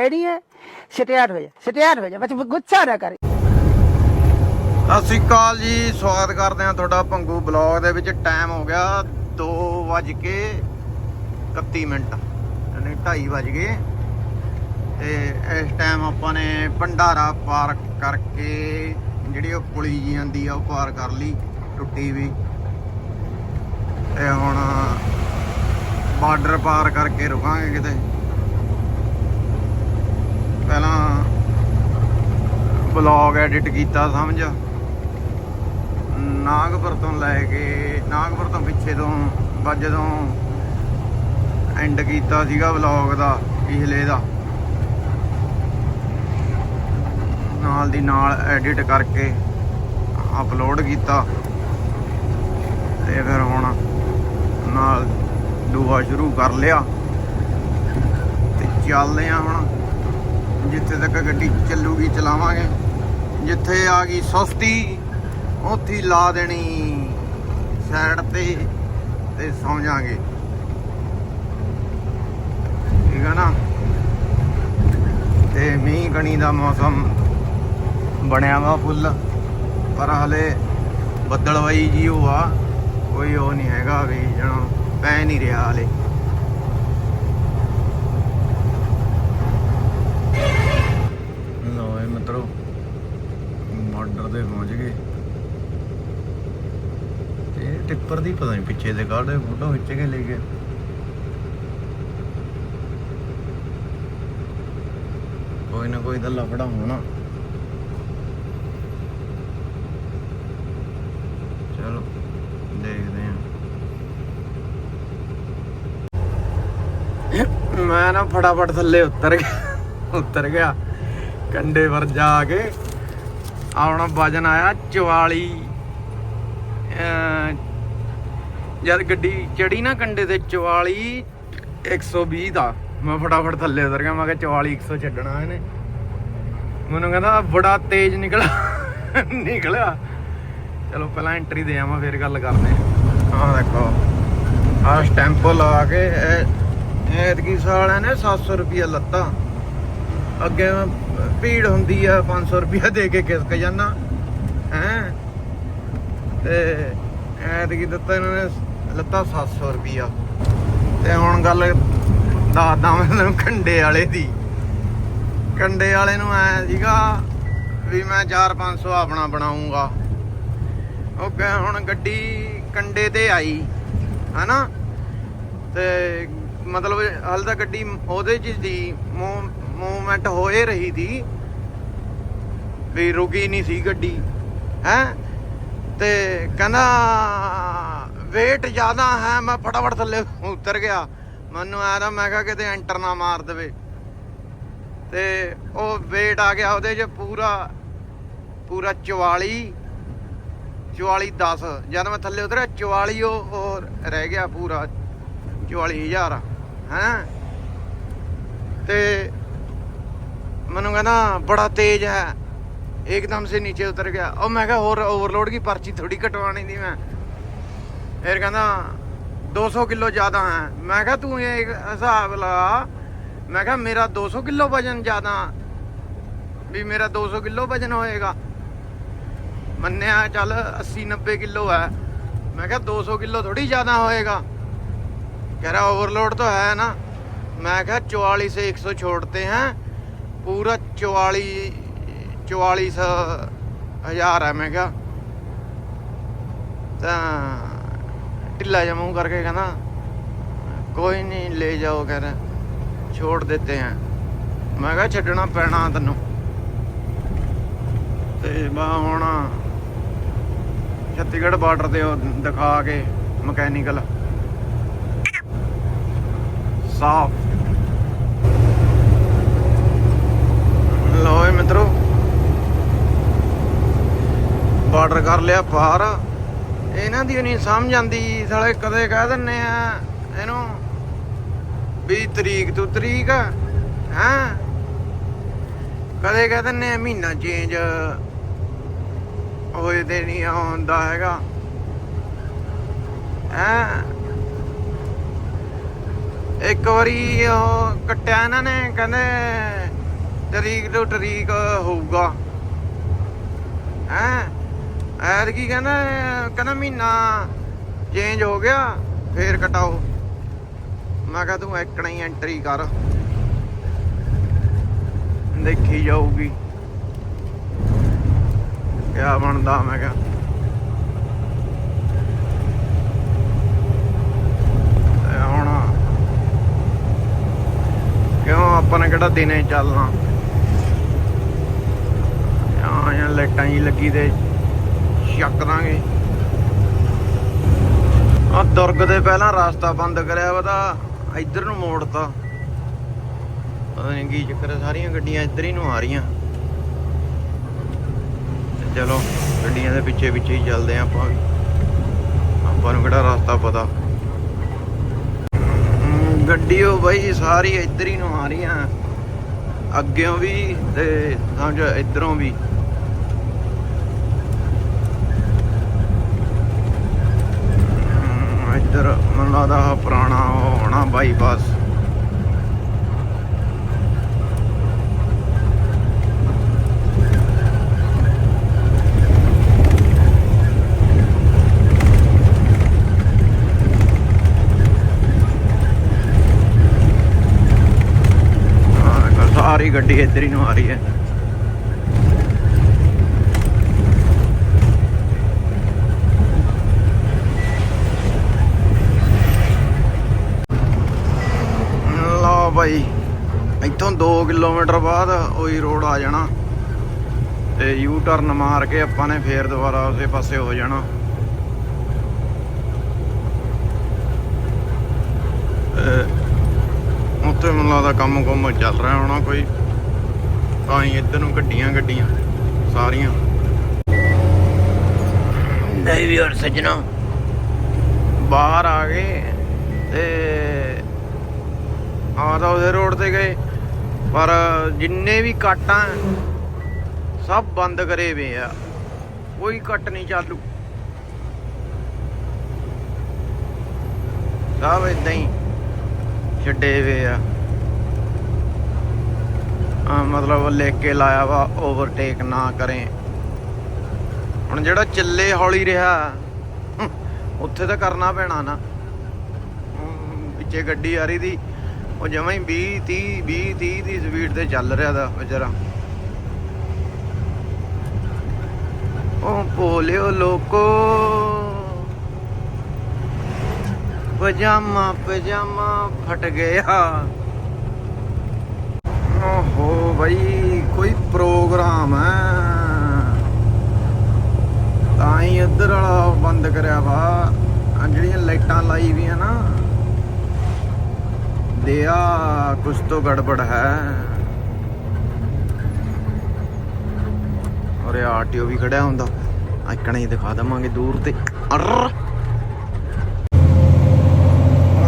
Ready হ্যাঁ state হয়ে যা স্টেট হয়ে যা ਬੱਚੇ ਗੁੱਸਾ ਨਾ ਕਰ। ਸਤਿ ਸ਼੍ਰੀ ਜੀ, ਸਵਾਗਤ ਕਰਦੇ ਹਾਂ ਤੁਹਾਡਾ ਪੰਗੂ ਬਲੌਗ ਦੇ ਵਿੱਚ। ਟਾਈਮ ਹੋ ਗਿਆ 2:31 ਮਿੰਟ, ਯਾਨੀ 2:30 ਵਜ ਗਏ। ਤੇ ਇਸ ਟਾਈਮ ਆਪਾਂ ਨੇ ਭੰਡਾਰਾ ਪਾਰ ਕਰਕੇ ਜਿਹੜੀ ਉਹ ਪੁਲੀ ਜੀ ਆਂਦੀ ਆ, ਉਹ ਪਾਰ ਕਰ ਲਈ, ਟੁੱਟੀ ਵੀ। ਤੇ ਹੁਣ ਬਾਰਡਰ ਪਾਰ ਕਰਕੇ ਰੁਕਾਂਗੇ ਕਿਤੇ। ਪਹਿਲਾਂ ਬਲੌਗ ਐਡਿਟ ਕੀਤਾ, ਸਮਝ? ਨਾਗਪੁਰ ਤੋਂ ਲੈ ਕੇ, ਨਾਗਪੁਰ ਤੋਂ ਪਿੱਛੇ ਤੋਂ ਬਸ ਜਦੋਂ ਐਂਡ ਕੀਤਾ ਸੀਗਾ ਵਲੌਗ ਦਾ, ਪਿਛਲੇ ਦਾ। ਨਾਲ ਦੀ ਨਾਲ ਐਡਿਟ ਕਰਕੇ ਅਪਲੋਡ ਕੀਤਾ। ਤੇ ਫਿਰ ਹੁਣ ਨਾਲ ਦੂਆ ਸ਼ੁਰੂ ਕਰ ਲਿਆ। ਤੇ ਚੱਲਦੇ ਆ ਹੁਣ। ਜਿੱਥੇ ਤੱਕ ਗੱਡੀ ਚੱਲੂਗੀ, ਚਲਾਵਾਂਗੇ। ਜਿੱਥੇ ਆ ਗਈ ਸਸਤੀ, ਉੱਥੇ ਲਾ ਦੇਣੀ ਸਾਈਡ ਤੇ ਤੇ ਸੌਂ ਜਾਾਂਗੇ। ਠੀਕ ਹੈ ਨਾ? ਤੇ ਮੀਂਹ ਕਣੀ ਦਾ ਮੌਸਮ ਬਣਿਆ ਵਾ ਫੁੱਲ, ਪਰ ਹਲੇ ਬੱਦਲਵਾਈ ਜੀ ਉਹ ਆ, ਕੋਈ ਉਹ ਨਹੀਂ ਹੈਗਾ, ਵੀ ਜਣਾ ਪੈ ਨਹੀਂ ਰਿਹਾ ਹਲੇ ਲਓ ਇਹ ਮਿੱਤਰੋ ਬਾਰਡਰ ਤੇ ਪਹੁੰਚ ਗਏ ਉੱਪਰ ਦੀ, ਪਤਾ ਨਹੀਂ ਪਿੱਛੇ ਦੇ ਕਾਢੇ ਫੋਟੋ ਖਿੱਚ ਕੇ ਲੈ ਗਏ। ਕੋਈ ਨਾ ਕੋਈ ਤਾਂ ਲਫੜਾ ਹੋਣਾ। ਚਲੋ, ਦੇਖਦੇ ਆਂ ਮੈਂ ਨਾ ਫਟਾਫਟ ਥੱਲੇ ਉਤਰ ਗਿਆ ਉਤਰ ਗਿਆ। ਕੰਡੇ ਪਰ ਜਾ ਕੇ। ਆਉਣਾ ਵਜਨ ਆਇਆ 44 ਅਹ, ਜਦ ਗੱਡੀ ਚੜੀ ਨਾ ਕੰਡੇ ਤੇ 44 120 ਦਾ ਮੈਂ ਫਟਾਫਟ ਥੱਲੇ ਉਤਰ ਗਿਆ ਮੈਂ ਕਿਹਾ 44 100 ਛੱਡਣਾ ਇਹਨੇ। ਮੈਨੂੰ ਕਹਿੰਦਾ ਬੜਾ ਤੇਜ਼ ਨਿਕਲਾ ਨਿਕਲਿਆ। ਚਲੋ ਪਹਿਲਾਂ ਐਂਟਰੀ ਦੇ ਆਵਾਂ ਫਿਰ ਗੱਲ ਕਰਦੇ ਹਾਂ ਦੇਖੋ ਆਹ ਸਟੈਂਪ ਲਾ ਕੇ ਇਹ ਐਤਕੀ ਸਾਲਿਆਂ ਨੇ 700 ਰੁਪਿਆ ਲੱਤਾ। ਅੱਗੇ ਭੀੜ ਹੁੰਦੀ ਆ 500 ਰੁਪਿਆ ਦੇ ਕੇ ਕਿਸਕ ਜਾਨਾ ਹੈ? ਤੇ ਐਤਕੀ ਦਿੱਤਾ ਇਹਨਾਂ ਨੇ ਲੱਤਾ 700 ਰੁਪਿਆ ਤੇ ਹੁਣ ਗੱਲ ਦੱਸਦਾ ਮੈਂ ਤੈਨੂੰ ਕੰਡੇ ਵਾਲੇ ਦੀ। ਕੰਡੇ ਵਾਲੇ ਨੂੰ ਐ ਸੀਗਾ ਵੀ ਮੈਂ 4-500 ਆਪਣਾ ਬਣਾਉਂਗਾ। ਉਹ ਕਹੇ ਹੁਣ ਗੱਡੀ ਕੰਡੇ ਤੇ ਆਈ, ਹਨਾ? ਤੇ ਮਤਲਬ ਹਾਲ ਤਾਂ ਗੱਡੀ ਉਹਦੇ ਚ ਦੀ ਮੂਵਮੈਂਟ ਹੋਏ ਰਹੀ ਦੀ। ਵੀ ਰੁਕੀ ਨਹੀਂ ਸੀ ਗੱਡੀ, ਹੈ? ਤੇ ਕਹਿੰਦਾ ਵੇਟ ਜ਼ਿਆਦਾ ਹੈ, ਮੈਂ ਫਟਾਫਟ ਥੱਲੇ ਉਤਰ ਗਿਆ। ਮੈਨੂੰ ਆਇਆ ਮੈਂ ਕਿਹਾ ਕਿਤੇ ਐਂਟਰ ਨਾ ਮਾਰ ਦੇਵੇ। ਤੇ ਉਹ ਵੇਟ ਆ ਗਿਆ ਉਹਦੇ ਚ ਪੂਰਾ ਪੂਰਾ 44 44 10 ਜਦ ਮੈਂ ਥੱਲੇ ਉਤਰਿਆ 44 ਉਹ ਰਹਿ ਗਿਆ ਪੂਰਾ 44000 ਹੈ? ਤੇ ਮੈਨੂੰ ਕਹਿੰਦਾ, ਬੜਾ ਤੇਜ਼ ਹੈ। ਇੱਕਦਮ ਸੇ ਨੀਚੇ ਉਤਰ ਗਿਆ। ਉਹ ਮੈਂ ਕਿਹਾ, ਹੋਰ ਓਵਰਲੋਡ ਕੀ ਪਰਚੀ ਥੋੜੀ ਕਟਵਾਣੀ ਦੀ ਮੈਂ? ਫਿਰ ਕਹਿੰਦਾ 200 ਕਿਲੋ ਜ਼ਿਆਦਾ ਹੈ ਮੈਂ ਕਿਹਾ ਤੂੰ ਇਹ ਹਿਸਾਬ ਲਾ ਮੈਂ ਕਿਹਾ ਮੇਰਾ 200 ਕਿਲੋ ਵਜਨ ਜ਼ਿਆਦਾ ਵੀ ਮੇਰਾ 200 ਕਿਲੋ ਵਜਨ ਹੋਏਗਾ ਮੰਨਿਆ ਚੱਲ 80 90 ਕਿਲੋ ਹੈ ਮੈਂ ਕਿਹਾ 200 ਕਿਲੋ ਥੋੜੀ ਜ਼ਿਆਦਾ ਹੋਏਗਾ कह रहा ओवरलोड तो है ना मैं कहा चौवालीस से एक सौ छोड़ते हैं पूरा चौवालीस चौवालीस हजार है मैं क्या ਤਾਂ ਢਿੱਲਾ ਜਿਹਾ ਮੂੰਹ ਕਰਕੇ ਕਹਿੰਦਾ, ਕੋਈ ਨਹੀਂ, ਲੈ ਜਾਓ ਕਹਿੰਦਾ ਛੋੜ ਦਿੱਤੇ हैं ਮੈਂ ਕਿਹਾ, ਛੱਡਣਾ ਪੈਣਾ ਤੈਨੂੰ। ਤੇ ਬਾ ਹੁਣ ਛੱਤੀਗੜ੍ਹ ਬਾਰਡਰ ਤੇ ਦਿਖਾ ਕੇ ਮਕੈਨੀਕਲ। ਸਾਫ਼। ਲੋਏ ਇਹ ਮਿੱਤਰੋ, ਬਾਰਡਰ ਕਰ ਲਿਆ ਪਾਰ ਇਹਨਾਂ ਦੀ ਨਹੀਂ ਸਮਝ ਆਂਦੀ ਸਾਲੇ ਕਦੇ ਕਹਿ ਦਿੰਨੇ ਆ ਇਹਨੂੰ ਵੀ ਤਰੀਕ ਤੋਂ ਤਰੀਕ, ਹੈ? ਕਦੇ ਕਹਿ ਦਿੰਨੇ ਆ ਮਹੀਨਾ ਚੇਂਜ ਹੋਏ ਤੇ ਨਹੀਂ ਆਉਂਦਾ ਹੈਗਾ। ਹੈ? ਇੱਕ ਵਾਰੀ ਉਹ ਕੱਟਿਆ ਇਹਨਾਂ ਨੇ, ਕਹਿੰਦੇ ਤਰੀਕ ਤੋਂ ਤਰੀਕ ਹੋਊਗਾ। ਹੈ? ਐਰ ਕੀ ਕਹਿੰਦਾ ਕਹਿੰਦਾ ਮਹੀਨਾ ਚੇਂਜ ਹੋ ਗਿਆ, ਫੇਰ ਕਟਾਓ। ਮੈਂ ਕਿਹਾ ਤੂੰ ਐਕਣਾ ਹੀ ਐਂਟਰੀ ਕਰ। ਦੇਖੀ ਜਾਊਗੀ। ਕਿਆ ਬਣਦਾ, ਮੈਂ ਕਿਹਾ। ਹੁਣ ਕਿਉਂ ਆਪਾਂ ਨੇ ਕਿਹੜਾ ਦਿਨੇ ਚੱਲਣਾ? ਆ ਜਾਂ ਲਾਈਟਾਂ ਹੀ ਲੱਗੀ ਤੇ ਚੱਕ ਦਾਂਗੇ। ਆ ਦੁਰਗ ਦੇ ਪਹਿਲਾਂ ਰਸਤਾ ਬੰਦ ਕਰਿਆ ਵਾ ਤਾਂ ਇੱਧਰ ਨੂੰ ਮੋੜਤਾ। ਪਤਾ ਨਹੀਂ ਕੀ ਚੱਕਰ ਸਾਰੀਆਂ ਗੱਡੀਆਂ ਇੱਧਰ ਹੀ ਨੂੰ ਆ ਰਹੀਆਂ। ਚਲੋ ਗੱਡੀਆਂ ਦੇ ਪਿੱਛੇ ਪਿੱਛੇ ਹੀ ਚੱਲਦੇ ਆਂ ਆਪਾਂ ਆਪਾਂ ਨੂੰ ਕਿਹੜਾ ਰਸਤਾ ਪਤਾ। ਹਮ, ਗੱਡੀ ਉਹ ਬਈ ਸਾਰੀ ਇੱਧਰ ਹੀ ਨੂੰ ਆ ਰਹੀਆਂ। ਅੱਗਿਓਂ ਵੀ ਤੇ ਸਮਝ ਇੱਧਰੋਂ ਵੀ ਹਮ, ਇੱਧਰ ਮੈਨੂੰ ਲੱਗਦਾ ਪੁਰਾਣਾ ਹੋਣਾ ਬਾਈਪਾਸ। ਸਾਰੀ ਗੱਡੀ ਇੱਧਰ ਹੀ ਨੂੰ ਆ ਰਹੀ ਹੈ ਲਓ ਬਾਈ ਇੱਥੋਂ 2 ਕਿਲੋਮੀਟਰ ਬਾਅਦ ਉਹੀ ਰੋਡ ਆ ਜਾਣਾ। ਤੇ ਯੂ ਟਰਨ ਮਾਰ ਕੇ ਆਪਾਂ ਨੇ ਫੇਰ ਦੁਬਾਰਾ ਉਸੇ ਪਾਸੇ ਹੋ ਜਾਣਾ। ਤੇ ਉੱਥੇ ਮੈਨੂੰ ਲੱਗਦਾ ਕੰਮ ਕੁੰਮ ਚੱਲ ਰਿਹਾ ਹੋਣਾ ਕੋਈ। ਤਾਂ ਹੀ ਇੱਧਰ ਨੂੰ ਗੱਡੀਆਂ ਗੱਡੀਆਂ ਸਾਰੀਆਂ। ਨਹੀਂ ਵੀ ਹੋਰ ਸੱਜਣਾ। ਬਾਹਰ ਆ ਗਏ ਤੇ ਆ ਤਾਂ ਉਹਦੇ ਰੋਡ ਤੇ ਗਏ। ਪਰ ਜਿੰਨੇ ਵੀ ਕੱਟ ਆ, ਸਭ ਬੰਦ ਕਰੇ ਵੇ ਆ। ਕੋਈ ਕੱਟ ਨਹੀਂ ਚਾਲੂ। ਸਭ ਇਦਾਂ ਹੀ ਛੱਡੇ ਵੇ ਆ। ਆ ਮਤਲਬ ਲਿਖ ਕੇ ਲਾਇਆ ਵਾ ਓਵਰਟੇਕ ਨਾ ਕਰੇ। ਹੁਣ ਜਿਹੜਾ ਚੱਲੇ ਹੌਲੀ ਰਿਹਾ, ਉੱਥੇ ਤਾਂ ਕਰਨਾ ਪੈਣਾ ਨਾ। ਹੁਣ ਗੱਡੀ ਆ ਰਹੀ ਦੀ ਉਹ ਜਮਾਂ ਹੀ 20 30 20 30 ਦੀ ਸਪੀਡ ਤੇ ਚੱਲ ਰਿਹਾ ਦਾ ਵਿਚਾਰਾ। ਉਹ ਭੋਲਿਓ ਲੋਕੋ। ਪਜਾਮਾ ਪਜਾਮਾ ਫਟ ਗਿਆ। ਓਹੋ ਭਾਈ ਕੋਈ ਪ੍ਰੋਗਰਾਮ ਹੈ ਤਾਂ ਹੀ ਇੱਧਰ ਵਾਲਾ ਬੰਦ ਕਰਿਆ ਵਾ। ਜਿਹੜੀਆਂ ਲਾਈਟਾਂ ਲਾਈ ਵੀਆਂ ਨਾ। ਦਿਆ ਕੁਛ ਤੋਂ ਗੜਬੜ ਹੈ। ਔਰ ਆਰਟੀਓ ਵੀ ਖੜਿਆ ਹੁੰਦਾ। ਆਕਣਾ ਹੀ ਦਿਖਾ ਦਵਾਂਗੇ ਦੂਰ ਤੇ। ਅਰ!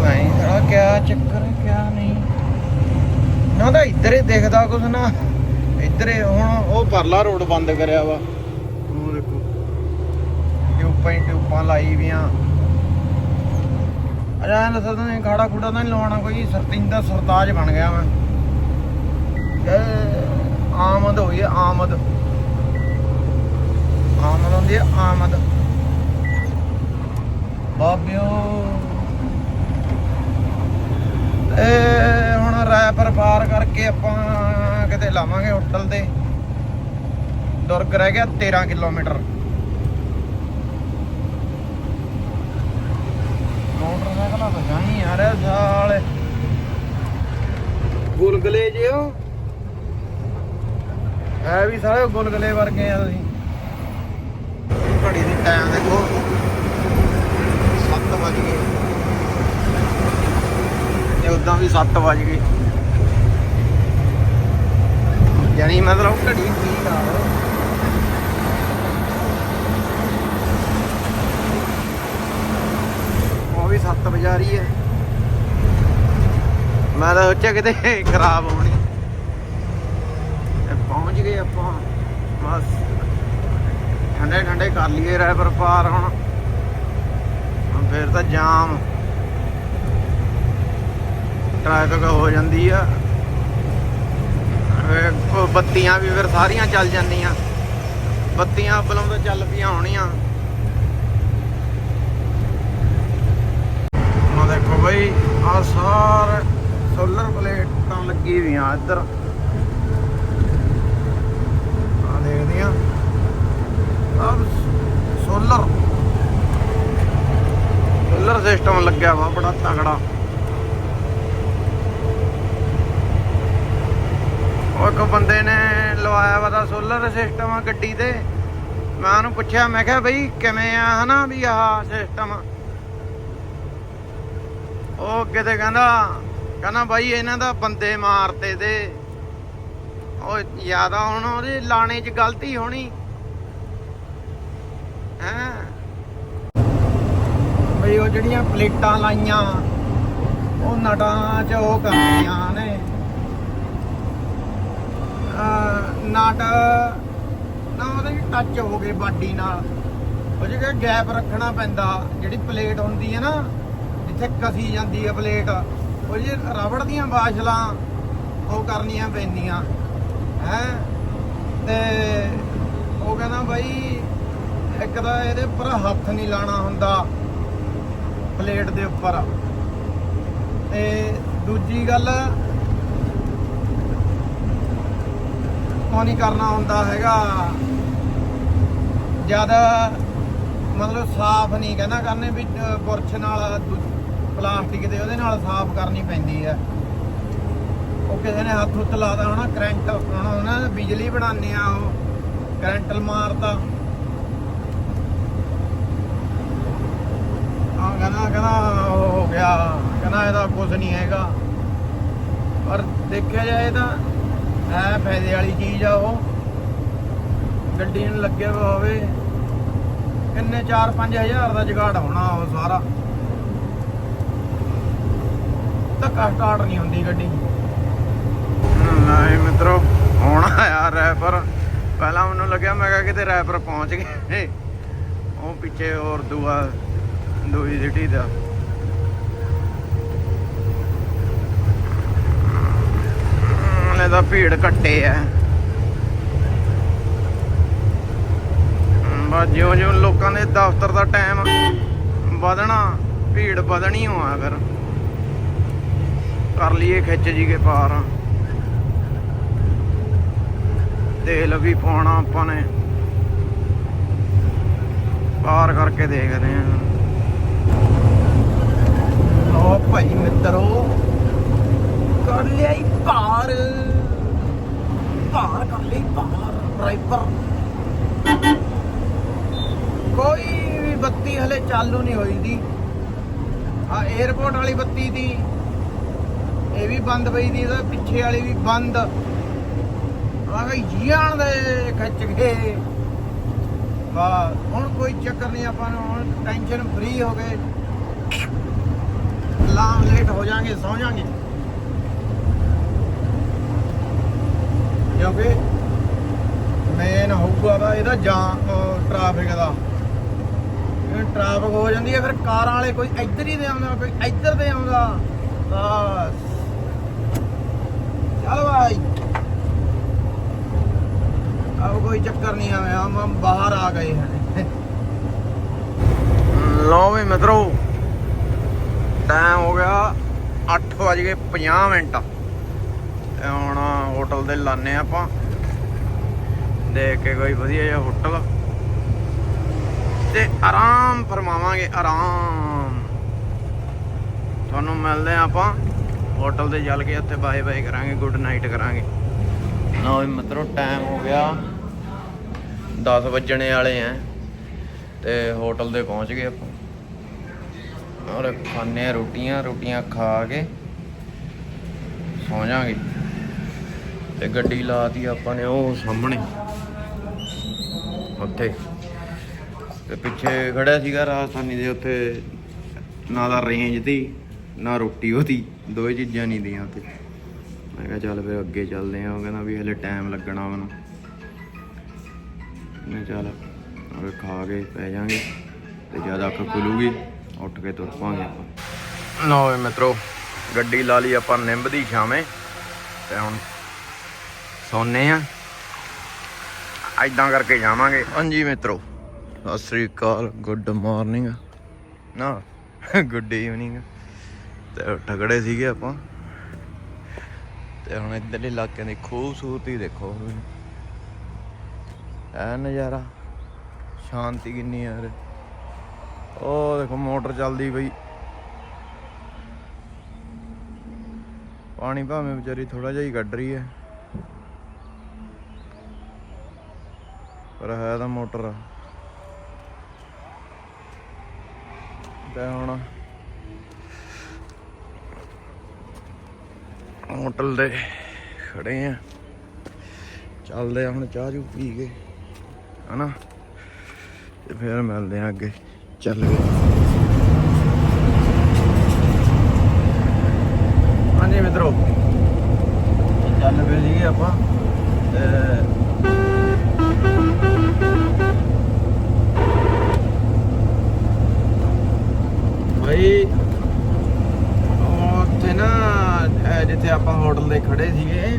ਨਹੀਂ ਸਾਲਾ ਕਿਆ ਚੱਕਰ, ਕਿਆ ਨਹੀਂ। ਨਾ ਤਾਂ ਇੱਧਰ ਹੀ ਦਿਖਦਾ ਕੁਛ ਨਾ। ਇੱਧਰ ਹੁਣ ਉਹ ਪਰਲਾ ਰੋਡ ਬੰਦ ਕਰਿਆ ਵਾ। ਉਹ ਦੇਖੋ, ਟਿਊਬਾਂ ਹੀ ਟਿਊਬਾਂ ਲਾਈ ਵੀਆਂ ਅਜਾ ਨਾ ਤਾਂ ਨਹੀਂ ਖਾੜਾ ਖੂੜਾ ਤਾਂ ਨਹੀਂ ਲਵਾਉਣਾ ਕੋਈ ਸਰਤਿੰਦ ਦਾ ਸਰਤਾਜ ਬਣ ਗਿਆ ਮੈਂ। ਆਮਦ ਹੋਈ ਹੈ, ਆਮਦ। ਆਮਦ ਹੁੰਦੀ ਹੈ, ਆਮਦ। ਬਾਬਿਓ। ਇਹ ਹੁਣ ਰੈਪਰ ਪਾਰ ਕਰਕੇ ਆਪਾਂ ਕਿਤੇ ਲਾਵਾਂਗੇ ਹੋਟਲ ਤੇ। ਦੁਰਗ ਰਹਿ ਗਿਆ 13 ਕਿਲੋਮੀਟਰ ਮੋਟਰਸਾਈਕਲ ਤਾਂ ਜਾਈ ਯਾਰ ਸਾਲ। ਗੁਲਗਲੇ ਜਿਓ। ਐ ਵੀ ਸਾਰੇ ਗੁਲਗਲੇ ਵਰਗੇ ਆ ਤੁਸੀਂ। ਘੜੀ ਦੀ ਟਾਈਮ ਦੇਖੋ। 7 ਵਜ ਗਏ। ਤੇ ਉਦਾਂ ਵੀ 7 ਵਜ ਗਏ। ਯਾਨੀ ਮਤਲਬ ਘੜੀ ਠੀਕ ਆ ਉਹ ਵੀ 7 ਵਜਾ ਰਹੀ ਹੈ। ਮੈਂ ਤਾਂ ਸੋਚਿਆ ਕਿਤੇ ਖਰਾਬ ਹੋਣੀ। ਤੇ ਪਹੁੰਚ ਗਏ ਆਪਾਂ। ਬਸ। ਠੰਡੇ ਠੰਡੇ ਕਰ ਲਈਏ ਰੈਪਰ ਪਾਰ ਹੁਣ। ਹੁਣ ਫੇਰ ਤਾਂ ਜਾਮ। ਟ੍ਰੈਫਿਕ ਹੋ ਜਾਂਦੀ ਆ। ਬੱਤੀਆਂ ਵੀ ਫਿਰ ਸਾਰੀਆਂ ਚੱਲ ਜਾਂਦੀਆਂ। ਬੱਤੀਆਂ ਅੱਬਲੋਂ ਚੱਲ ਪਈਆਂ ਹੋਣੀਆਂ। ਦੇਖੋ ਬਈ ਆ ਸਾਰ ਸੋਲਰ ਪਲੇਟਾਂ ਲੱਗੀ ਹੋਈਆਂ ਇੱਧਰ। ਆ ਦੇਖਦੇ ਆ ਆ ਸੋਲਰ। ਸੋਲਰ ਸਿਸਟਮ ਲੱਗਿਆ ਵਾ, ਬੜਾ ਤਗੜਾ ਇੱਕ ਬੰਦੇ ਨੇ ਲਵਾਇਆ ਵਾ ਦਾ ਸੋਲਰ ਸਿਸਟਮ ਆ ਗੱਡੀ ਤੇ। ਮੈਂ ਉਹਨੂੰ ਪੁੱਛਿਆ, ਮੈਂ ਕਿਹਾ ਬਈ ਕਿਵੇਂ ਆ ਹਨਾ ਵੀ ਆਹ ਸਿਸਟਮ? ਉਹ ਕਿਤੇ ਕਹਿੰਦਾ ਕਹਿੰਦਾ ਬਾਈ ਇਹਨਾਂ ਦਾ ਬੰਦੇ ਮਾਰਤੇ ਤੇ ਉਹ ਜ਼ਿਆਦਾ ਹੁਣ ਉਹਦੇ ਲਾਣੇ 'ਚ ਗਲਤੀ ਹੋਣੀ। ਹੈ? ਬਈ ਉਹ ਜਿਹੜੀਆਂ ਪਲੇਟਾਂ ਲਾਈਆਂ, ਉਹ ਨਟਾਂ 'ਚ ਉਹ ਕਰਨੀਆਂ ਨੇ। ਅਹ ਨਾ ਉਹਦੇ ਟੱਚ ਹੋ ਗਏ ਬਾਡੀ ਨਾਲ। ਉਹ ਜਿਹੜਾ ਗੈਪ ਰੱਖਣਾ ਪੈਂਦਾ, ਜਿਹੜੀ ਪਲੇਟ ਹੁੰਦੀ ਹੈ ਨਾ, ਜਿੱਥੇ ਕਸੀ ਜਾਂਦੀ ਹੈ ਪਲੇਟ। ਉਹ ਜੀ ਰਬੜ ਦੀਆਂ ਬਾਸ਼ਲਾਂ ਉਹ ਕਰਨੀਆਂ ਪੈਂਦੀਆਂ। ਹੈ? ਤੇ ਉਹ ਕਹਿੰਦਾ ਬਾਈ, ਇੱਕ ਤਾਂ ਇਹਦੇ ਉੱਪਰ ਹੱਥ ਨਹੀਂ ਲਾਣਾ ਹੁੰਦਾ ਪਲੇਟ ਦੇ ਉੱਪਰ। ਤੇ ਦੂਜੀ ਗੱਲ, ਉਹ ਨਹੀਂ ਕਰਨਾ ਹੁੰਦਾ ਹੈਗਾ। ਜ਼ਿਆਦਾ ਮਤਲਬ ਸਾਫ਼ ਨਹੀਂ ਕਹਿੰਦਾ ਕਰਨੇ ਵੀ ਬੁਰਸ਼ ਨਾਲ ਦੂ- ਪਲਾਸਟਿਕ ਦੇ ਉਹਦੇ ਨਾਲ ਸਾਫ਼ ਕਰਨੀ ਪੈਂਦੀ ਹੈ ਉਹ ਕਿਸੇ ਨੇ ਹੱਥ ਉੱਤੇ ਲਾਦਾ ਹੋਣਾ, ਕਰੰਟ ਹੁਣ ਉਹਨਾਂ ਬਿਜਲੀ ਬਣਾਉਂਦੇ ਆ ਉਹ ਕਰੰਟਲ ਮਾਰਦਾ ਆ ਕਹਿੰਦਾ ਕਹਿੰਦਾ ਉਹ ਹੋ ਗਿਆ, ਕਹਿੰਦਾ ਇਹਦਾ ਕੁਝ ਨਹੀਂ ਹੈਗਾ। ਪਰ ਦੇਖਿਆ ਜਾਏ ਤਾਂ ਹੈ ਫਾਇਦੇ ਵਾਲੀ ਚੀਜ਼ ਆ ਉਹ। ਗੱਡੀ ਨੂੰ ਲੱਗਿਆ ਹੋਇਆ ਹੋਵੇ, ਕਿੰਨੇ 4-5000 ਦਾ ਜਗਾੜ ਹੋਣਾ ਉਹ ਸਾਰਾ। ਧੱਕਾ ਸਟਾਰਟ ਨਹੀਂ ਹੁੰਦੀ ਗੱਡੀ। ਨਹੀਂ ਮਿੱਤਰੋ, ਹੁਣ ਆਇਆ ਰੈਪਰ। ਪਹਿਲਾਂ ਮੈਨੂੰ ਲੱਗਿਆ, ਮੈਂ ਕਿਹਾ ਕਿਤੇ ਰੈਪਰ ਪਹੁੰਚ ਗਏ। ਉਹ ਪਿੱਛੇ ਹੋਰ ਦੂਆ, ਦੂਈ ਸਿਟੀ ਦਾ। ਹਲੇ ਤਾਂ ਭੀੜ ਘੱਟੇ ਆ। ਬਸ ਜਿਉਂ ਜਿਉਂ ਲੋਕਾਂ ਦੇ ਦਫ਼ਤਰ ਦਾ ਟਾਈਮ ਵਧਣਾ, ਭੀੜ ਵਧਣੀ ਹੋਆ ਫਿਰ। ਕਰ ਲਈਏ ਖਿੱਚ ਜੀ ਕੇ ਪਾਰ। ਤੇਲ ਵੀ ਪਾਉਣਾ ਆਪਾਂ ਨੇ। ਪਾਰ ਕਰਕੇ ਦੇਖਦੇ ਆਂ। ਲੋ ਭਾਈ ਮਿੱਤਰੋ, ਕਰ ਲਿਆ ਈ ਪਾਰ। ਪਾਰ ਕਰ ਲਈ ਪਾਰ, ਡਰਾਈਵਰ। ਕੋਈ ਵੀ ਬੱਤੀ ਹਲੇ ਚਾਲੂ ਨਹੀਂ ਹੋਈ ਦੀ। ਆ 에어ਪੋਰਟ ਵਾਲੀ ਬੱਤੀ ਦੀ। ਇਹ ਵੀ ਬੰਦ ਪਈ ਦੀ, ਇਹਦੇ ਪਿੱਛੇ ਵਾਲੀ ਵੀ ਬੰਦ। ਆ ਗਈ ਜੀਆਂ ਦੇ ਖਿੱਚ ਗਏ ਬਸ ਹੁਣ ਕੋਈ ਚੱਕਰ ਨਹੀਂ, ਆਪਾਂ ਨੂੰ ਹੁਣ ਟੈਨਸ਼ਨ ਫ੍ਰੀ ਹੋ ਗਏ। ਲਾਮ ਲੇਟ ਹੋ ਜਾਾਂਗੇ, ਸੌ ਜਾਾਂਗੇ। ਕਿਉਂਕਿ ਮੇਨ ਹੋਊਗਾ ਦਾ ਇਹਦਾ ਜਾਂ ਟ੍ਰੈਫਿਕ ਦਾ। ਇਹ ਟ੍ਰੈਫਿਕ ਹੋ ਜਾਂਦੀ ਹੈ, ਫਿਰ ਕਾਰਾਂ ਵਾਲੇ ਕੋਈ ਇੱਧਰ ਹੀ ਦੇ ਆਉਂਦਾ, ਕੋਈ ਇੱਧਰ ਦੇ ਆਉਂਦਾ। ਤਾਂ ਚੱਲ ਭਾਈ अब कोई चक्कर नहीं हमें हम हम बाहर आ गए हैं ਲਓ ਵੀ ਮਿੱਤਰੋ ਟਾਈਮ ਹੋ ਗਿਆ 8:50 ਮਿੰਟ ਤੇ ਹੁਣ ਹੋਟਲ ਦੇ ਲਾਣੇ ਆਪਾਂ ਦੇਖ ਕੇ ਕੋਈ ਵਧੀਆ ਜਿਹਾ ਹੋਟਲ ਤੇ ਆਰਾਮ ਫਰਮਾਵਾਂਗੇ ਆਰਾਮ ਤੁਹਾਨੂੰ ਮਿਲਦੇ ਆ ਆਪਾਂ ਹੋਟਲ ਤੇ ਚੱਲ ਕੇ ਉੱਥੇ ਬਾਏ ਬਾਏ ਕਰਾਂਗੇ ਗੁੱਡ ਨਾਈਟ ਕਰਾਂਗੇ। ਨਾ ਵੀ ਮਿੱਤਰੋ ਟਾਈਮ ਹੋ ਗਿਆ। 10 ਵੱਜਣੇ ਵਾਲੇ ਆ ਤੇ ਹੋਟਲ 'ਤੇ ਪਹੁੰਚ ਗਏ ਆਪਾਂ। ਔਰ ਖਾਣੇ ਆ ਰੋਟੀਆਂ ਰੋਟੀਆਂ ਖਾ ਕੇ ਸੌ ਜਾਾਂਗੇ ਤੇ ਗੱਡੀ ਲਾਤੀ ਆਪਾਂ ਨੇ ਉਹ ਸਾਹਮਣੇ। ਉੱਥੇ। ਤੇ ਪਿੱਛੇ ਖੜਿਆ ਸੀਗਾ ਰਾਜਸਥਾਨੀ ਦੇ ਉੱਥੇ ਨਾ ਦਾ ਰੇਂਜ ਦੀ। ਨਾ ਰੋਟੀ ਉਹਦੀ ਦੋਏ ਚੀਜ਼ਾਂ ਨਹੀਂ ਦੀਆਂ ਉੱਥੇ। ਮੈਂ ਕਿਹਾ ਚੱਲ ਫਿਰ ਅੱਗੇ ਚੱਲਦੇ ਆ ਉਹ ਕਹਿੰਦਾ ਵੀ ਹਲੇ ਟਾਈਮ ਲੱਗਣਾ ਮੈਨੂੰ। ਮੈਂ ਚੱਲ ਉਹ ਖਾ ਕੇ ਪੈ ਜਾਾਂਗੇ ਤੇ ਜਦ ਅੱਖ ਖੁੱਲੂਗੀ, ਉੱਠ ਕੇ ਤੁਰ ਪਾਂਗੇ ਆਪਾਂ। ਲਓ ਮਿੱਤਰੋ, ਗੱਡੀ ਲਾ ਲਈ ਆਪਾਂ ਨਿੰਬ ਦੀ ਛਾਵੇਂ ਤੇ ਹੁਣ ਸੋਨੇ ਆ ਐਦਾਂ ਕਰਕੇ ਜਾਵਾਂਗੇ। ਹਾਂਜੀ ਮਿੱਤਰੋ, ਸਤਿ ਸ੍ਰੀ ਅਕਾਲ, ਗੁੱਡ ਮਾਰਨਿੰਗ। ਨਾ, ਗੁੱਡ ਈਵਨਿੰਗ। ਤੇ ਟਕੜੇ ਸੀਗੇ ਆਪਾਂ। ਤੇ ਹੁਣ ਇੱਧਰਲੇ ਇਲਾਕੇ ਦੀ ਖੂਬਸੂਰਤੀ ਦੇਖੋ। ਐ ਨਜ਼ਾਰਾ, ਸ਼ਾਂਤੀ ਕਿੰਨੀ ਯਾਰ। ਉਹ ਦੇਖੋ ਮੋਟਰ ਚੱਲਦੀ ਪਈ। ਪਾਣੀ ਭਾਵੇਂ ਵਿਚਾਰੀ ਥੋੜਾ ਜਿਹਾ ਹੀ ਕੱਢ ਰਹੀ ਹੈ। ਪਰ ਹੈ ਤਾਂ ਮੋਟਰ। ਆ। ਤੇ ਹੁਣ ਹੋਟਲ ਦੇ ਖੜੇ ਆ। ਚੱਲਦੇ ਆ ਹੁਣ ਚਾਹ ਚੂ ਪੀ ਕੇ, ਹਨਾ? ਤੇ ਫਿਰ ਮਿਲਦੇ ਆ ਅੱਗੇ। ਚੱਲ ਗਏ ਹਾਂਜੀ ਮਿੱਤਰੋ ਚੱਲ ਪਏ ਸੀਗੇ ਆਪਾਂ ਤੇ ਭਾਈ ਉਹ ਉੱਥੇ ਨਾ ਇਹ ਜਿੱਥੇ ਆਪਾਂ ਹੋਟਲ ਦੇ ਖੜੇ ਸੀਗੇ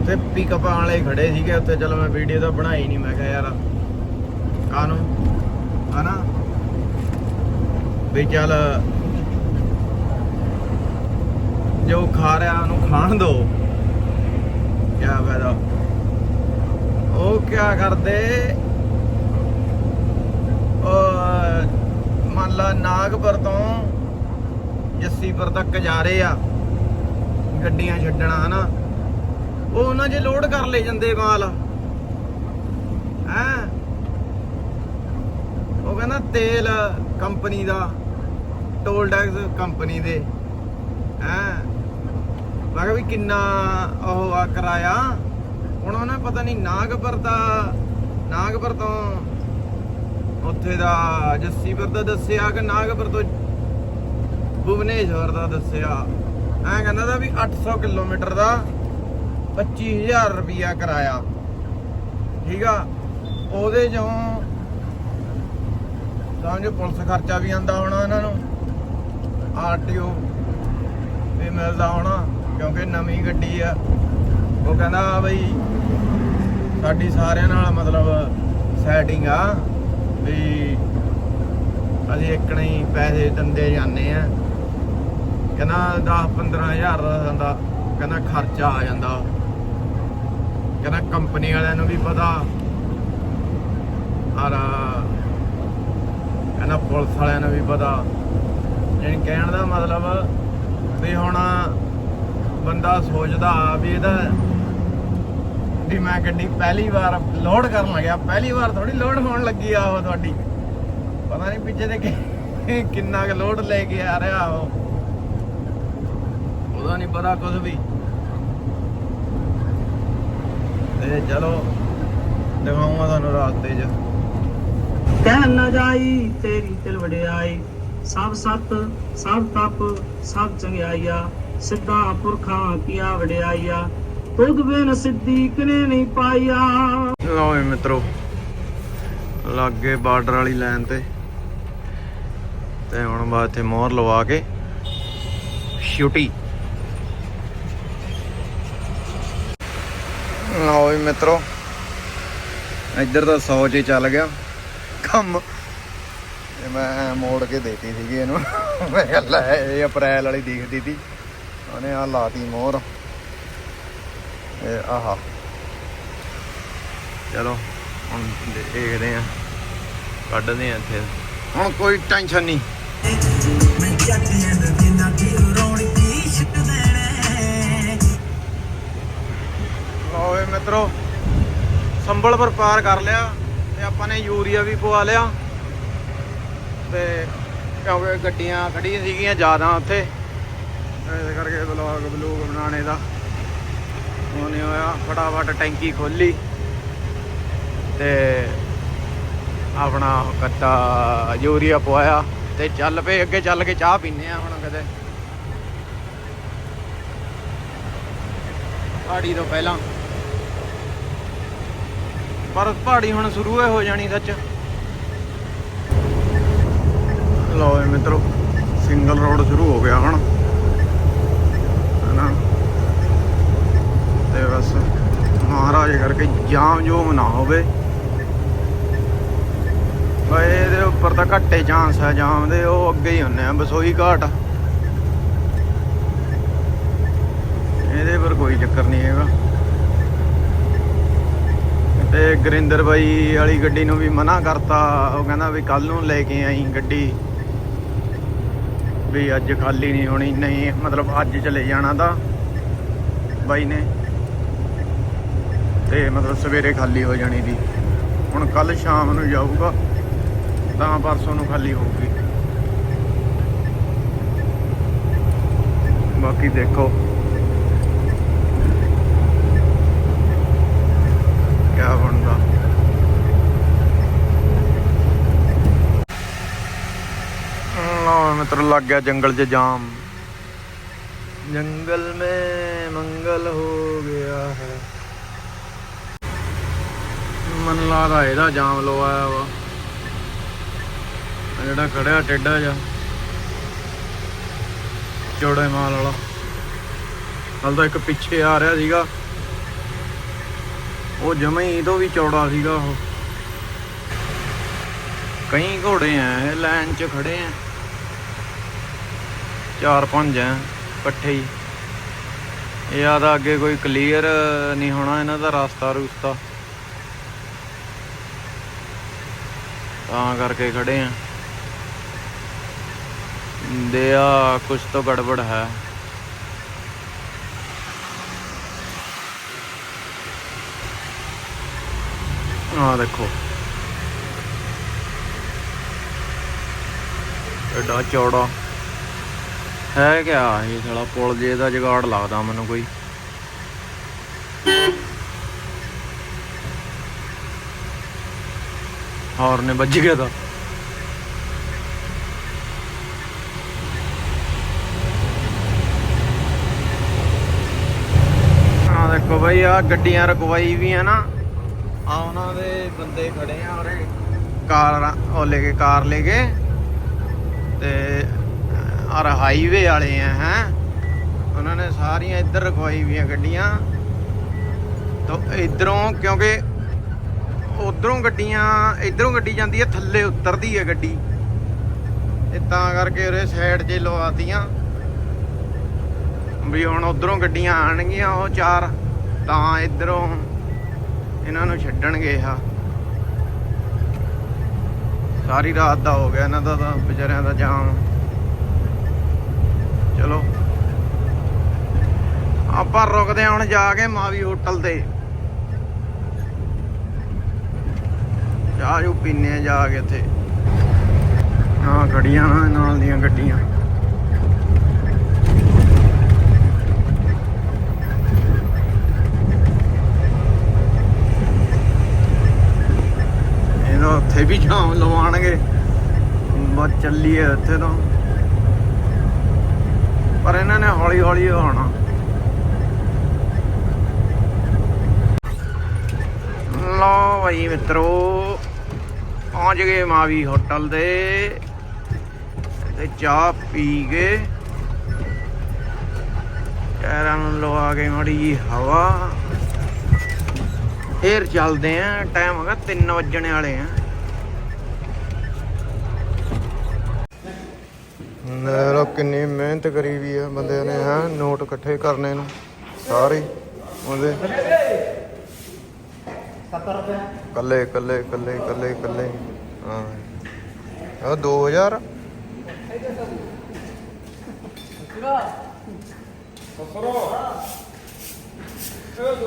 ਉੱਥੇ ਪਿਕਅਪ ਵਾਲੇ ਖੜੇ ਸੀਗੇ ਮੈਂ ਵੀਡੀਓ ਤਾਂ ਬਣਾਈ ਨਹੀਂ ਮੈਂ ਕਿਹਾ, ਯਾਰ ਕਾਨੂੰ ਹਨਾ? ਵੀ ਚੱਲ, ਜੋ ਖਾ ਰਿਹਾ, ਉਹਨੂੰ ਖਾਣ ਦੋ। ਕੀ ਫਾਇਦਾ? ਉਹ ਕੀ ਕਰਦੇ? ਮੰਨ ਲਾ ਨਾਗਪੁਰ ਤੋਂ ਜੱਸੀਪੁਰ ਤੱਕ ਜਾ ਰਹੇ ਆ, ਗੱਡੀਆਂ ਛੱਡਣਾ, ਹਨਾ? ਉਹ ਉਹਨਾਂ 'ਚ ਲੋਡ ਕਰ ਲੈ ਜਾਂਦੇ ਮਾਲ। ਹੈ? ਉਹ ਕਹਿੰਦਾ ਤੇਲ ਕੰਪਨੀ ਦਾ ਟੋਲ ਟੈਕਸ ਕੰਪਨੀ ਦੇ। ਹੈ? ਮੈਂ ਕਿਹਾ ਵੀ ਕਿੰਨਾ ਉਹ ਆ ਕਰਾਇਆ? ਹੁਣ ਉਹਨੇ ਪਤਾ ਨਹੀਂ ਨਾਗਪੁਰ ਦਾ, ਨਾਗਪੁਰ ਤੋਂ ਉੱਥੇ ਦਾ ਜੱਸੀਪੁਰ ਦਾ ਦੱਸਿਆ ਕਿ ਨਾਗਪੁਰ ਤੋਂ ਭੁਵਨੇਸ਼ਵਰ ਦਾ ਦੱਸਿਆ? ਐਂ ਕਹਿੰਦਾ ਦਾ ਵੀ 800 ਕਿਲੋਮੀਟਰ ਦਾ 25000 ਰੁਪਇਆ ਕਰਾਇਆ। ਠੀਕ ਆ? ਉਹਦੇ ਚੋਂ ਸਮਝੋ ਪੁਲਿਸ ਖਰਚਾ ਵੀ ਆਂਦਾ ਹੋਣਾ ਇਹਨਾਂ ਨੂੰ, ਆਰਟੀਓ ਵੀ ਮਿਲਦਾ ਹੋਣਾ, ਕਿਉਂਕਿ ਨਵੀਂ ਗੱਡੀ ਆ। ਉਹ ਕਹਿੰਦਾ ਬਈ, ਸਾਡੀ ਸਾਰਿਆਂ ਨਾਲ ਮਤਲਬ ਸੈਟਿੰਗ ਆ ਵੀ ਅਸੀਂ ਇੱਕਣੇ ਹੀ ਪੈਸੇ ਦਿੰਦੇ ਜਾਂਦੇ ਆ। ਕਹਿੰਦਾ 10 15000 ਦਾ ਕਹਿੰਦਾ, ਖਰਚਾ ਆ ਜਾਂਦਾ ਕਹਿੰਦਾ, ਕੰਪਨੀ ਵਾਲਿਆਂ ਨੂੰ ਵੀ ਪਤਾ ਔਰ ਕਹਿੰਦਾ ਪੁਲਿਸ ਵਾਲਿਆਂ ਨੂੰ ਵੀ ਪਤਾ। ਯਾਨੀ ਕਹਿਣ ਦਾ ਮਤਲਬ ਵੀ ਹੁਣ ਬੰਦਾ ਸੋਚਦਾ ਵੀ ਇਹਦਾ ਵੀ ਮੈਂ ਗੱਡੀ ਪਹਿਲੀ ਵਾਰ ਲੋਡ ਕਰਨ ਲੱਗਿਆ। ਪਹਿਲੀ ਵਾਰ ਥੋੜੀ ਲੋਡ ਹੋਣ ਲੱਗੀ ਆ ਉਹ ਤੁਹਾਡੀ। ਪਤਾ ਨਹੀਂ ਪਿੱਛੇ ਦੇ ਕਿੰਨਾ ਕੁ ਲੋਡ ਲੈ ਕੇ ਆ ਰਿਹਾ ਉਹ। ਉਹਦਾ ਨਹੀਂ ਪਤਾ ਕੁਝ ਵੀ। ਤੇ ਚਲੋ, ਦਿਖਾਉਂਗਾ ਤੁਹਾਨੂੰ ਰਾਸਤੇ 'ਚ। ਕਹਿ ਨਾ ਜਾਈ, ਤੇਰੀ ਤਿਲ ਵਡਿਆਈ। ਸਭ ਸਤ, ਸਭ ਤਪ, ਸਭ ਚੰਗਿਆਈਆ। ਸਿੱਧਾ ਪੁਰਖਾਂ ਕੀਆ ਵਡਿਆਈਆ। ਤੁਧ ਬਿਨ ਸਿੱਧੀਕ ਨੇ ਨਹੀਂ ਪਾਈਆ। ਲਓ ਜੀ ਮਿੱਤਰੋ, ਲਾਗੇ ਬਾਰਡਰ ਵਾਲੀ ਲਾਈਨ ਤੇ। ਤੇ ਹੁਣ ਬਾਅਦ ਇੱਥੇ ਮੋਹਰ ਲਵਾ ਕੇ ਛੁੱਟੀ। ਲਓ ਜੀ ਮਿੱਤਰੋ, ਇੱਧਰ ਤਾਂ 100 ਚ ਹੀ ਚੱਲ ਗਿਆ। ਕੰਮ। ਤੇ ਮੈਂ ਮੋੜ ਕੇ ਦੇਤੀ ਸੀਗੀ ਇਹਨੂੰ। ਮੈਂ ਕਿਹਾ, ਲੈ, ਇਹ ਅਪ੍ਰੈਲ ਵਾਲੀ ਦਿਖਦੀ ਸੀ ਉਹਨੇ ਆ ਲਾਤੀ ਮੋਹਰ। ਇਹ ਆਹਾ। ਚਲੋ, ਹੁਣ ਦੇਖਦੇ ਆ ਕੱਢਦੇ ਆ ਇੱਥੇ। ਹੁਣ ਕੋਈ ਟੈਨਸ਼ਨ ਨਹੀਂ। ਓਏ ਮਿੱਤਰੋ ਸੰਬਲਪੁਰ ਪਾਰ ਕਰ ਲਿਆ। ਤੇ ਆਪਾਂ ਨੇ ਯੂਰੀਆ ਵੀ ਪਵਾ ਲਿਆ। ਤੇ ਕਿਉਂਕਿ ਗੱਡੀਆਂ ਖੜੀਆਂ ਸੀਗੀਆਂ ਜ਼ਿਆਦਾ ਉੱਥੇ। ਇਸ ਕਰਕੇ ਵਲੌਗ ਬਲੂਗ ਬਣਾਉਣੇ ਦਾ ਉਹ ਨਹੀਂ ਹੋਇਆ। ਫਟਾਫਟ ਟੈਂਕੀ ਖੋਲੀ ਤੇ ਆਪਣਾ ਕੱਟਾ ਯੂਰੀਆ ਪਵਾਇਆ ਤੇ ਚੱਲ ਪਏ, ਅੱਗੇ ਚੱਲ ਕੇ ਚਾਹ ਪੀਨੇ ਆ ਹੁਣ ਕਦੇ ਪਹਾੜੀ ਤੋਂ ਪਹਿਲਾਂ ਪਰ ਪਹਾੜੀ ਹੁਣ ਸ਼ੁਰੂ ਹੋ ਜਾਣੀ ਸੱਚ। ਲਓ ਜੀ ਮਿੱਤਰੋ ਸਿੰਗਲ ਰੋਡ ਸ਼ੁਰੂ ਹੋ ਗਿਆ ਹੁਣ। ਹਨਾ? ਤੇ ਜਾਮ ਜੂਮ ਨਾ ਹੋਵੇ। ਬਈ ਇਹਦੇ ਉੱਪਰ ਤਾਂ ਘੱਟੇ ਚਾਂਸ ਹੈ ਜਾਮ ਦੇ, ਉਹ ਅੱਗੇ ਹੀ ਹੁੰਨੇ ਆ ਬਸੋਈ ਘਾਟ। ਇਹਦੇ ਪਰ ਕੋਈ ਚੱਕਰ ਨਹੀਂ ਹੈਗਾ। ਤੇ ਗੁਰਿੰਦਰ ਬਾਈ ਵਾਲੀ ਗੱਡੀ ਨੂੰ ਵੀ ਮਨਾ ਕਰਤਾ। ਉਹ ਕਹਿੰਦਾ ਵੀ ਕੱਲ ਨੂੰ ਲੈ ਕੇ ਆਈ ਗੱਡੀ। ਵੀ ਅੱਜ ਖਾਲੀ ਨਹੀਂ ਹੋਣੀ, ਨਹੀਂ, ਮਤਲਬ ਅੱਜ ਚਲੇ ਜਾਣਾ ਤਾਂ ਬਾਈ ਨੇ। ਤੇ ਮਤਲਬ ਸਵੇਰੇ ਖਾਲੀ ਹੋ ਜਾਣੀ ਦੀ ਹੁਣ ਕੱਲ ਸ਼ਾਮ ਨੂੰ ਜਾਊਗਾ, ਤਾਂ ਪਰਸੋਂ ਨੂੰ ਖਾਲੀ ਹੋਊਗੀ। ਬਾਕੀ ਦੇਖੋ ਕਿਆ ਬਣਦਾ ਲਓ ਮਿੱਤਰ ਲੱਗ ਗਿਆ ਜੰਗਲ 'ਚ ਜਾਮ। ਜੰਗਲ में ਮੰਗਲ ਹੋ ਗਿਆ ਹੈ। ਮਨ ਲਾਦਾ ਇਹਦਾ ਜਾਮ ਲਵਾਇਆ ਵਾ। ਜਿਹੜਾ ਖੜਿਆ ਟੇਡਾ ਜਾ ਚੌੜੇ ਮਾਲ ਵਾਲਾ। ਹਲ ਤਾਂ ਇੱਕ ਪਿੱਛੇ ਆ ਰਿਹਾ ਸੀਗਾ। ਉਹ ਜਮਾ ਹੀ ਤੋਂ ਵੀ ਚੌੜਾ ਸੀਗਾ ਉਹ। ਕਈ ਘੋੜੇ ਆ ਇਹ ਲਾਈਨ 'ਚ ਖੜੇ ਆ ਚਾਰ ਪੰਜ ਆ ਇਕੱਠੇ ਹੀ। ਇਹ ਆਦਾ ਅੱਗੇ ਕੋਈ ਕਲੀਅਰ ਨਹੀਂ ਹੋਣਾ ਇਹਨਾਂ ਦਾ ਰਸਤਾ ਰੁਸਤਾ। ਤਾਂ ਕਰਕੇ ਖੜੇ ਆ। ਦੇ ਆ, ਕੁਛ ਤਾਂ ਗੜਬੜ ਹੈ। ਆ ਦੇਖੋ। ਐਡਾ ਚੌੜਾ। ਹੈ ਕਿਆ ਇਹ ਸਾਲਾ ਪੁਲ ਜੇ ਦਾ ਜਗਾੜ ਲੱਗਦਾ ਮੈਨੂੰ ਕੋਈ। ਹਾਰਨ ਵੱਜ ਗਿਆ ਤਾਂ। ਆ ਦੇਖੋ ਬਈ ਆ ਗੱਡੀਆਂ ਰਕਵਾਈ ਵੀ ਆ ਨਾ। ਆ ਉਹਨਾਂ ਦੇ ਬੰਦੇ ਖੜੇ ਆ ਉਰੇ। ਕਾਰ ਉਹ ਲੈ ਕੇ, ਕਾਰ ਲੈ ਕੇ। ਤੇ ਔਰ ਹਾਈਵੇ ਵਾਲੇ ਆ, ਹੈ। ਉਹਨਾਂ ਨੇ ਸਾਰੀਆਂ ਇੱਧਰ ਰਖਵਾਈ ਵੀਆਂ ਗੱਡੀਆਂ। ਤਾਂ ਇਧਰੋਂ, ਕਿਉਂਕਿ ਉਧਰੋਂ ਗੱਡੀਆਂ, ਇਧਰੋਂ ਗੱਡੀ ਜਾਂਦੀ ਹੈ, ਥੱਲੇ ਉਤਰਦੀ ਹੈ ਗੱਡੀ। ਇਹ ਤਾਂ ਕਰਕੇ ਉਰੇ ਸਾਈਡ 'ਚ ਲਵਾਤੀਆਂ। ਵੀ ਹੁਣ ਉਧਰੋਂ ਗੱਡੀਆਂ ਆਣਗੀਆਂ ਉਹ ਚਾਰ ਤਾਂ ਇਧਰੋਂ ਇਹਨਾਂ ਨੂੰ ਛੱਡਣਗੇ ਆ। ਸਾਰੀ ਰਾਤ ਦਾ ਹੋ ਗਿਆ ਇਹਨਾਂ ਦਾ ਤਾਂ, ਵਿਚਾਰਿਆਂ ਦਾ ਜਾਮ। ਚਲੋ। ਆਪਾਂ ਰੁਕਦੇ ਹਾਂ ਹੁਣ ਜਾ ਕੇ ਮਾਵੀ ਹੋਟਲ ਤੇ। ਚਾਹ ਜੂ ਪੀਨੇ ਆ ਜਾ ਕੇ ਇੱਥੇ। ਆ ਗੱਡੀਆਂ ਨਾਲ ਦੀਆਂ ਗੱਡੀਆਂ। ਇਹਦਾ ਉੱਥੇ ਵੀ ਜਾਮ ਲਵਾਣਗੇ ਬਸ ਚੱਲੀਏ ਉੱਥੇ ਤੋਂ। ਪਰ ਇਹਨਾਂ ਨੇ ਹੌਲੀ ਹੌਲੀ ਹੋਣਾ। ਲੋ ਭਾਈ ਮਿੱਤਰੋ, ਪਹੁੰਚ ਗਏ ਮਾਵੀ ਹੋਟਲ ਦੇ। ਤੇ ਚਾਹ ਪੀ ਕੇ ਟਾਇਰਾਂ ਨੂੰ ਲਵਾ ਕੇ ਮਾੜੀ ਜੀ ਹਵਾ। ਫੇਰ ਚੱਲਦੇ ਆਂ ਟਾਈਮ ਹੈਗਾ 3 ਵੱਜਣੇ ਵਾਲੇ ਆ। ਲੋ ਕਿੰਨੀ ਮਿਹਨਤ ਕਰੀ ਵੀ ਆ ਬੰਦੇ ਨੇ ਹੈ? ਨੋਟ ਇਕੱਠੇ ਕਰਨੇ ਨੂੰ ਸਾਰੇ ਉਹਦੇ। 70 ਰੁਪਏ। ਕੱਲੇ ਕੱਲੇ ਕੱਲੇ ਕੱਲੇ ਕੱਲੇ ਹਾਂ। ਉਹ 2000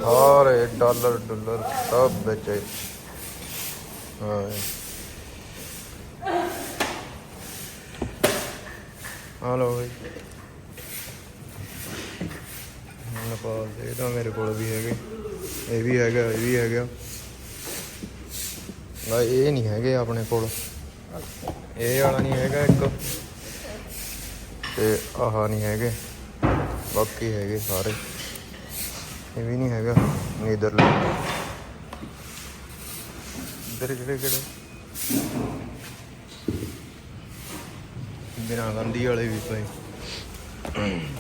ਸਾਰੇ ਡਾਲਰ ਡਾਲਰ ਸਭ ਵਿੱਚ। ਹੈ। ਹਾਂ ਹਲੋ ਬਈ। ਨੇਪਾਲ ਦੇ ਤਾਂ ਮੇਰੇ ਕੋਲ ਵੀ ਹੈਗੇ। ਇਹ ਵੀ ਹੈਗਾ, ਇਹ ਵੀ ਹੈਗਾ। ਨਾ ਇਹ ਨਹੀਂ ਹੈਗੇ ਆਪਣੇ ਕੋਲ। ਇਹ ਵਾਲਾ ਨਹੀਂ ਹੈਗਾ ਇੱਕ। ਤੇ ਆਹ ਨਹੀਂ ਹੈਗੇ। ਬਾਕੀ ਹੈਗੇ ਸਾਰੇ। ਇਹ ਵੀ ਨਹੀਂ ਹੈਗਾ, ਨੀਦਰਲੈਂਡ। ਇੱਧਰ ਕਿਹੜੇ ਕਿਹੜੇ? ਬਿਨਾਂ ਗੰਦੀ ਵਾਲੇ ਵੀ ਪਏ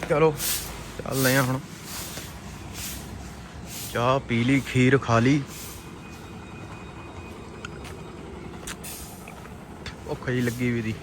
ਚਲੋ, ਚੱਲ ਚੱਲਦੇ ਆ ਹੁਣ। ਚਾਹ ਪੀ ਲਈ, ਖੀਰ ਖਾ ਲਈ। ਭੁੱਖ ਜੀ ਲੱਗੀ ਵੀ ਦੀ।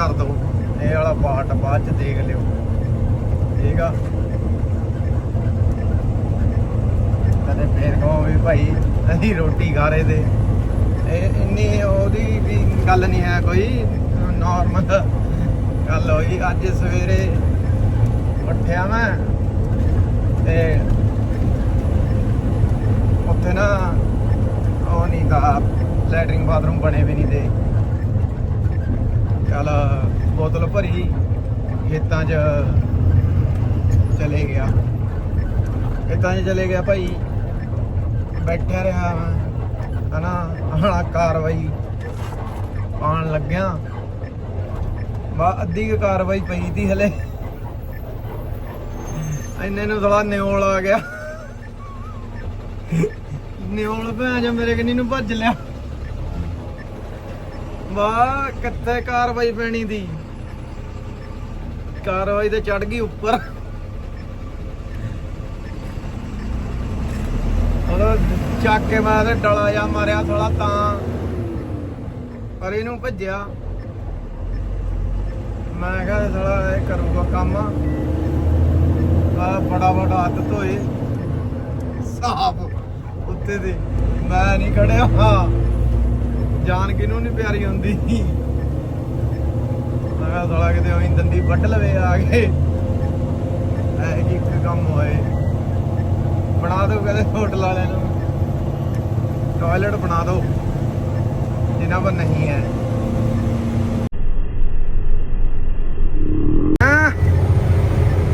ਕਰ ਦਿਓ ਇਹ ਵਾਲਾ ਪਾਰਟ ਬਾਅਦ ਚ ਦੇਖ ਲਿਓ। ਠੀਕ ਆ? ਕਦੇ ਫੇਰ ਕਹੋ ਵੀ ਭਾਈ, ਅਸੀਂ ਰੋਟੀ ਖਾ ਰਹੇ ਤੇ। ਇਹ ਇੰਨੀ ਉਹਦੀ ਵੀ ਗੱਲ ਨਹੀਂ ਹੈ ਕੋਈ ਨਾਰਮਲ ਗੱਲ ਹੋਈ। ਅੱਜ ਸਵੇਰੇ ਉੱਠਿਆ ਮੈਂ ਤੇ ਉੱਥੇ ਨਾ ਉਹ ਨਹੀਂ ਦਾ ਲੈਟਰਿੰਗ ਬਾਥਰੂਮ ਬਣੇ ਵੀ ਨਹੀਂ ਤੇ। ਚੱਲ ਬੋਤਲ ਭਰੀ ਖੇਤਾਂ 'ਚ ਚਲੇ ਗਿਆ। ਖੇਤਾਂ 'ਚ ਚਲੇ ਗਿਆ ਭਾਈ। ਬੈਠਿਆ ਰਿਹਾ ਮੈਂ, ਹਨਾ, ਹਣਾ, ਕਾਰਵਾਈ ਆਉਣ ਲੱਗਿਆ। ਬਾ, ਅੱਧੀ ਕੁ ਕਾਰਵਾਈ ਪਈ ਤੀ ਹਲੇ। ਇੰਨੇ ਨੂੰ ਥੋੜਾ ਨਿਓਲ ਆ ਗਿਆ। ਨਿਓਲ ਭੈਣ ਜਾ ਮੇਰੇ ਕਿੰਨੀ ਨੂੰ ਭੱਜ ਲਿਆ। ਵਾਹ, ਕਿੱਥੇ ਕਾਰਵਾਈ ਪੈਣੀ ਦੀ? ਕਾਰਵਾਈ ਤੇ ਚੜ ਗਈ ਉੱਪਰ। ਉਹ ਚੱਕ ਕੇ ਮੈਂ ਤੇ ਡਲਾ ਜਾ ਮਾਰਿਆ ਥੋੜਾ ਤਾਂ, ਪਰ ਇਹਨੂੰ ਭੱਜਿਆ। ਮੈਂ ਕਿਹਾ ਥੋੜਾ ਇਹ ਕਰੂਗਾ ਕੰਮ। ਆ ਬੜਾ ਬੜਾ ਹੱਥ ਧੋਏ। ਸਾਫ਼ ਉੱਤੇ ਦੇ। ਮੈਂ ਨਹੀਂ ਖੜਿਆ। ਜਾਨ ਕਿਨੂੰ ਨਹੀਂ ਪਿਆਰੀ ਹੁੰਦੀ। ਮੈਂ ਸਾਲਾ ਕਿਤੇ ਉਹੀ ਦੰਦੀ ਵੱਟ ਲਵੇ ਆ ਕੇ। ਐ ਇੱਕ ਕੰਮ ਹੋਏ। ਬਣਾ ਦਿਓ ਕਹਿੰਦੇ ਹੋਟਲ ਵਾਲੇ ਨੂੰ। ਟਾਇਲਟ ਬਣਾ ਦਿਓ। ਜਿਨ੍ਹਾਂ ਪਰ ਨਹੀਂ ਹੈ?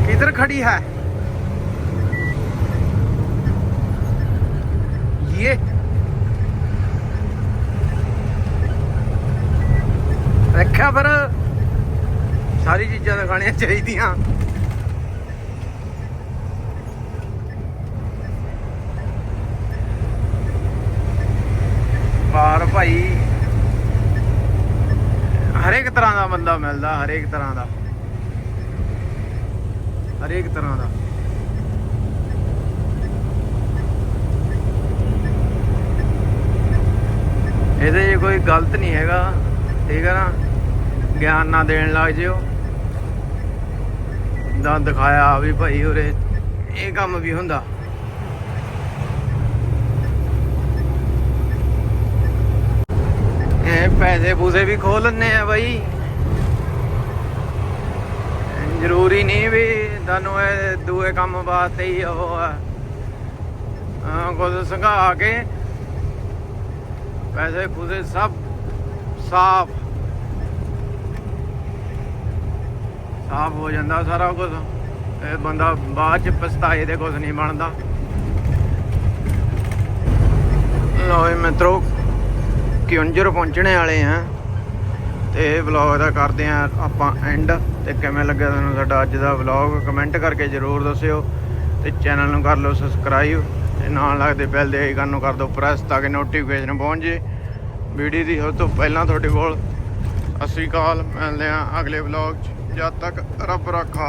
ਕਿੱਧਰ ਖੜੀ ਹੈ? ਸਾਰੀ ਚਾਹੀਦੀਆਂ। ਬਾਹਰ ਭਾਈ। ਹਰੇਕ ਤਰ੍ਹਾਂ ਦਾ ਬੰਦਾ ਮਿਲਦਾ, ਹਰੇਕ ਤਰ੍ਹਾਂ ਦਾ। ਹਰੇਕ ਤਰ੍ਹਾਂ ਦਾ। ਇਹਦੇ 'ਚ ਕੋਈ ਗਲਤ ਨਹੀਂ ਹੈਗਾ, ਠੀਕ ਹੈ ਨਾ? ਗਿਆਨ ਨਾ ਦੇਣ ਲੱਗ ਜਿਓ। ਦਾ ਦਿਖਾਇਆ ਵੀ ਭਾਈ ਉਰੇ ਇਹ ਕੰਮ ਵੀ ਹੁੰਦਾ। ਇਹ ਪੈਸੇ ਪੂਸੇ ਵੀ ਖੋਲ ਲੈਣੇ ਆ ਬਾਈ। ਜ਼ਰੂਰੀ ਨਹੀਂ ਵੀ ਤੁਹਾਨੂੰ ਇਹ ਦੂਏ ਕੰਮ ਵਾਸਤੇ ਹੀ ਉਹ ਕੁਝ ਸੰਘਾ ਕੇ ਪੈਸੇ ਪੂਸੇ ਸਭ ਸਾਫ਼ ਸਾਫ਼ ਹੋ ਜਾਂਦਾ ਸਾਰਾ ਕੁਝ ਇਹ ਬੰਦਾ ਬਾਅਦ ਚ ਪਛਤਾਏ ਦੇ ਕੁਝ ਨਹੀਂ ਬਣਦਾ। ਲੋ ਮਿੱਤਰੋ, ਕਿਉਂਜਰ ਪਹੁੰਚਣੇ ਵਾਲੇ ਆ। ਤੇ ਇਹ ਵਲੌਗ ਦਾ ਕਰਦੇ ਆ ਆਪਾਂ ਐਂਡ ਤੇ ਕਿਵੇਂ ਲੱਗਿਆ ਤੁਹਾਨੂੰ ਸਾਡਾ ਅੱਜ ਦਾ ਵਲੌਗ ਕਮੈਂਟ ਕਰਕੇ ਜਰੂਰ ਦੱਸਿਓ। ਤੇ ਚੈਨਲ ਨੂੰ ਕਰ ਲਓ ਸਬਸਕ੍ਰਾਈਬ ਤੇ ਨਾਲ ਲੱਗਦੇ ਬੈਲ ਦੇ ਆਈਕਨ ਨੂੰ ਕਰ ਦਿਓ ਪ੍ਰੈਸ ਤਾਂ ਕਿ ਨੋਟੀਫਿਕੇਸ਼ਨ ਪਹੁੰਚ ਜੇ। ਵੀਡੀਓ ਦੀ ਸਭ ਤੋਂ ਪਹਿਲਾਂ ਤੁਹਾਡੇ ਕੋਲ। ਸਤਿ ਸ਼੍ਰੀ ਅਕਾਲ, ਮਿਲਦੇ ਆ ਅਗਲੇ ਵਲੌਗ 'ਚ। ਜਦ ਤੱਕ ਰੱਬ ਰੱਖਾ।